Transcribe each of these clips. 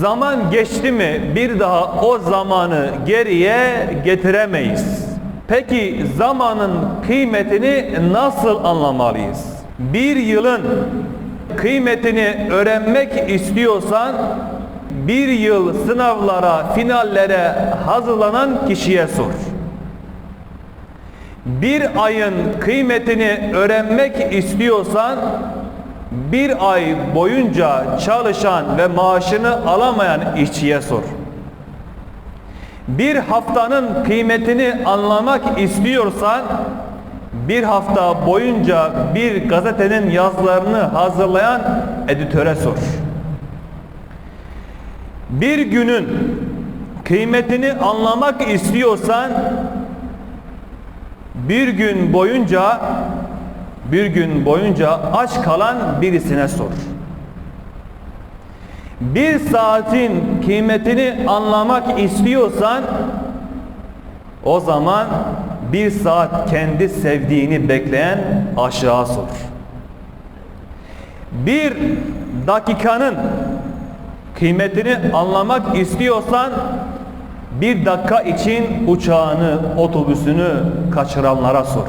Zaman geçti mi bir daha o zamanı geriye getiremeyiz. Peki zamanın kıymetini nasıl anlamalıyız? Bir yılın kıymetini öğrenmek istiyorsan bir yıl sınavlara, finallere hazırlanan kişiye sor. Bir ayın kıymetini öğrenmek istiyorsan bir ay boyunca çalışan ve maaşını alamayan işçiye sor. Bir haftanın kıymetini anlamak istiyorsan bir hafta boyunca bir gazetenin yazılarını hazırlayan editöre sor. Bir günün kıymetini anlamak istiyorsan bir gün boyunca bir gün boyunca aç kalan birisine sor. Bir saatin kıymetini anlamak istiyorsan o zaman bir saat kendi sevdiğini bekleyen aşağı sor. Bir dakikanın kıymetini anlamak istiyorsan bir dakika için uçağını, otobüsünü kaçıranlara sor.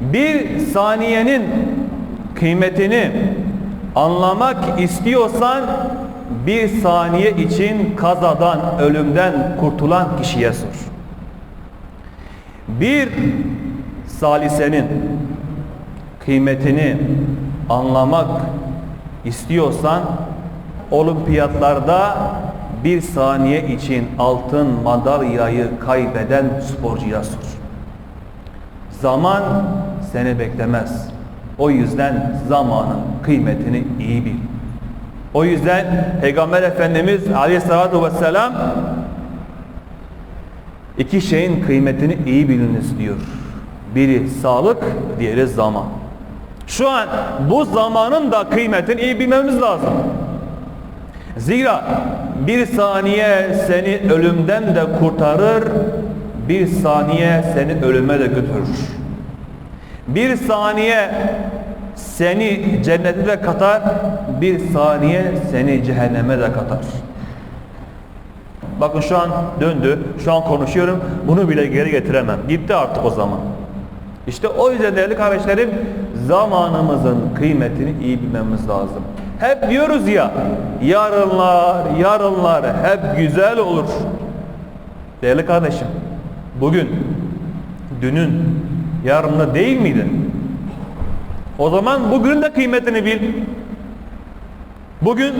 Bir saniyenin kıymetini anlamak istiyorsan bir saniye için kazadan, ölümden kurtulan kişiye sor. Bir salisenin kıymetini anlamak istiyorsan olimpiyatlarda bir saniye için altın madalyayı kaybeden sporcuya sor. Zaman seni beklemez. O yüzden zamanın kıymetini iyi bil. O yüzden Peygamber Efendimiz Aleyhisselatü Vesselam iki şeyin kıymetini iyi biliniz diyor. Biri sağlık, diğeri zaman. Şu an bu zamanın da kıymetini iyi bilmemiz lazım. Zira bir saniye seni ölümden de kurtarır, bir saniye seni ölüme de götürür. Bir saniye seni cennete de katar, bir saniye seni cehenneme de katar. Bakın şu an döndü, şu an konuşuyorum, bunu bile geri getiremem. Gitti artık o zaman. İşte o yüzden değerli kardeşlerim, zamanımızın kıymetini iyi bilmemiz lazım. Hep diyoruz ya, yarınlar, yarınlar hep güzel olur. Değerli kardeşim, bugün, dünün, yarınla değil miydi? O zaman bugün de kıymetini bil. Bugün,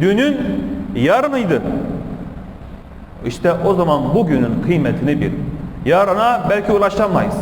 dünün yarınıydı. İşte o zaman bugünün kıymetini bil. Yarına belki ulaşamayız.